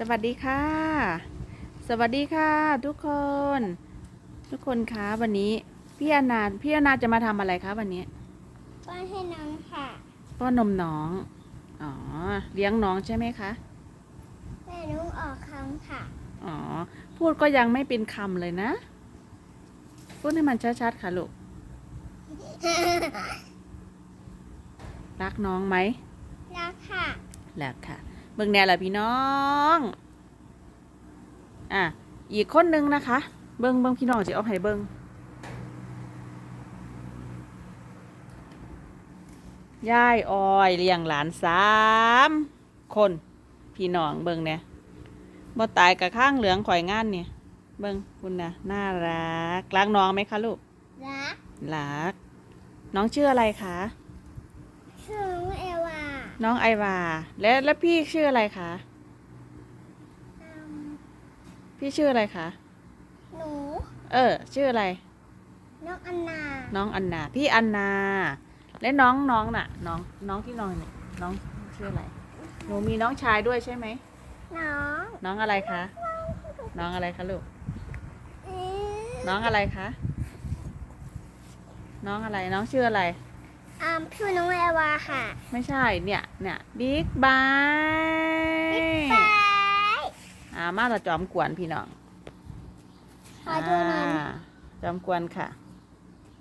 สวัสดีค่ะ สวัสดีค่ะ ทุกคน ทุกคนคะวันนี้พี่อนาพี่อนาจะมาทำอะไรคะวันนี้ป้อนให้น้องค่ะป้อนนมน้องอ๋อเลี้ยงน้องใช่ไหมคะแม่นุ้งออกคำค่ะอ๋อพูดก็ยังไม่เป็นคำเลยนะ พูดให้มันชัดๆค่ะลูกรักน้องไหมรักค่ะรักค่ะ เบิ่งแน่ละพี่น้อง อะ อีกคนนึงนะคะ เบิ่งเบิ่งพี่น้องจะเอาให้เบิ่งยายออยเลี้ยงหลานสามคน พี่น้องเบิ่งเนี่ยบ่ตายกับข้างเหลืองข่อยงานเนี่ยเบิ่งคุณนะน่ารักรักน้องไหมคะลูกรักรัก น้องชื่ออะไรคะ ชื่อน้องเอวา น้องไอวา และแล้วพี่ชื่ออะไรคะ อืมพี่ชื่ออะไรคะ หนู เออ ชื่ออะไร น้องอันนาน้องอันนา พี่อันนา และน้องน้องน่ะ น้องน้องที่นอนเนี่ยน้องชื่ออะไร หนูมีน้องชายด้วยใช่ไหม น้องน้องอะไรคะ น้องอะไรคะลูกอืมน้องอะไรคะ น้องอะไร น้องชื่ออะไร อ่าชื่อน้องเอวาค่ะไม่ใช่เนี่ยเนี่ยบิ๊กบายไปอ่ามาเราจอมกวนพี่น้องขอดูหน่อยาจอมกวนค่ะ